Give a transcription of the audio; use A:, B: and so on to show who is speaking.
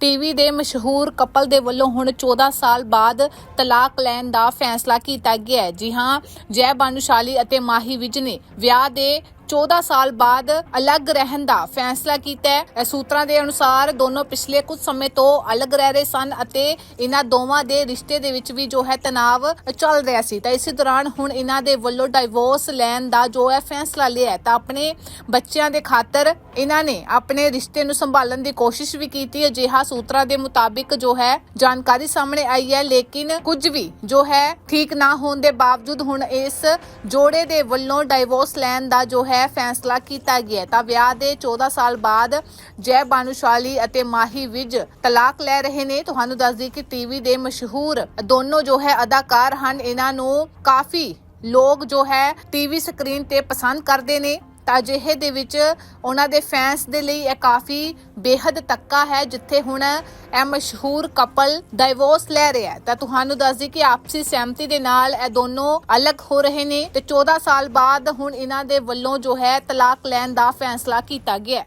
A: TV ਦੇ ਮਸ਼ਹੂਰ couple ਦੇ ਵੱਲੋਂ ਹੁਣ 14 ਸਾਲ ਬਾਅਦ ਤਲਾਕ ਲੈਣ ਦਾ ਫੈਸਲਾ ਕੀਤਾ ਗਿਆ ਹੈ। ਜੀ ਹਾਂ, ਜੈ ਬਾਨੂਸ਼ਾਲੀ ਅਤੇ ਮਾਹੀ ਵਿਜ ਨੇ ਵਿਆਹ ਦੇ 14 ਸਾਲ ਬਾਅਦ ਅਲੱਗ ਰਹਿਣ ਦਾ ਫੈਸਲਾ ਕੀਤਾ ਹੈ। ਸੂਤਰਾਂ ਦੇ ਅਨੁਸਾਰ ਦੋਨੋਂ ਪਿਛਲੇ ਕੁਝ ਸਮੇਂ ਤੋਂ ਅਲੱਗ ਰਹਿ ਰਹੇ ਸਨ ਅਤੇ ਇਹਨਾਂ ਦੋਵਾਂ ਦੇ ਰਿਸ਼ਤੇ ਦੇ ਵਿੱਚ ਵੀ ਜੋ ਹੈ ਤਣਾਵ ਚੱਲ ਰਿਹਾ ਸੀ। ਤਾਂ ਇਸੇ ਦੌਰਾਨ ਹੁਣ ਇਹਨਾਂ ਦੇ ਵੱਲੋਂ ਡਾਈਵੋਰਸ ਲੈਣ ਦਾ ਜੋ ਹੈ ਫੈਸਲਾ ਲਿਆ ਤਾਂ ਆਪਣੇ ਬੱਚਿਆਂ ਦੇ ਖਾਤਰ ਇਹਨਾਂ ਨੇ ਆਪਣੇ ਰਿਸ਼ਤੇ ਨੂੰ ਸੰਭਾਲਣ ਦੀ ਕੋਸ਼ਿਸ਼ ਵੀ ਕੀਤੀ ਹੈ। ਜਿਹਾ ਸੂਤਰਾਂ ਦੇ ਮੁਤਾਬਿਕ ਜੋ ਹੈ ਜਾਣਕਾਰੀ ਸਾਹਮਣੇ ਆਈ ਹੈ, ਲੇਕਿਨ ਕੁਝ ਵੀ ਜੋ ਹੈ ਠੀਕ ਨਾ ਹੋਣ ਦੇ ਬਾਵਜੂਦ ਹੁਣ ਇਸ ਜੋੜੇ ਦੇ ਵੱਲੋਂ ਡਾਈਵੋਰਸ ਲੈਣ ਦਾ ਜੋ ਹੈ ਫੈਸਲਾ ਕੀਤਾ ਗਿਆ ਤਾਂ ਵਿਆਹ ਦੇ 14 ਸਾਲ ਬਾਅਦ ਜੈ ਬਾਨੂਸ਼ਾਲੀ ਅਤੇ ਮਾਹੀ ਵਿਜ ਤਲਾਕ ਲੈ ਰਹੇ ਨੇ। ਤੁਹਾਨੂੰ ਦੱਸ ਦਈਏ ਕਿ ਟੀਵੀ ਦੇ ਮਸ਼ਹੂਰ ਦੋਨੋਂ ਜੋ ਹੈ ਅਦਾਕਾਰ ਹਨ, ਇਹਨਾਂ ਨੂੰ ਕਾਫੀ ਲੋਕ ਜੋ ਹੈ ਟੀਵੀ ਸਕਰੀਨ ਤੇ ਪਸੰਦ ਕਰਦੇ ਨੇ। ਤਾਂ ਅਜਿਹੇ ਦੇ ਵਿੱਚ ਉਹਨਾਂ ਦੇ ਫੈਨਸ ਦੇ ਲਈ ਇਹ ਕਾਫੀ ਬੇਹੱਦ ਤੱਕਾ ਹੈ, ਜਿੱਥੇ ਹੁਣ ਇਹ ਮਸ਼ਹੂਰ ਕਪਲ ਡਾਈਵੋਰਸ ਲੈ ਰਿਹਾ ਹੈ। ਤਾਂ ਤੁਹਾਨੂੰ ਦੱਸ ਦਈਏ ਕਿ ਆਪਸੀ ਸਹਿਮਤੀ ਦੇ ਨਾਲ ਇਹ ਦੋਨੋਂ ਅਲੱਗ ਹੋ ਰਹੇ ਨੇ ਤੇ 14 ਸਾਲ ਬਾਅਦ ਹੁਣ ਇਹਨਾਂ ਦੇ ਵੱਲੋਂ ਜੋ ਹੈ ਤਲਾਕ ਲੈਣ ਦਾ ਫੈਸਲਾ ਕੀਤਾ ਗਿਆ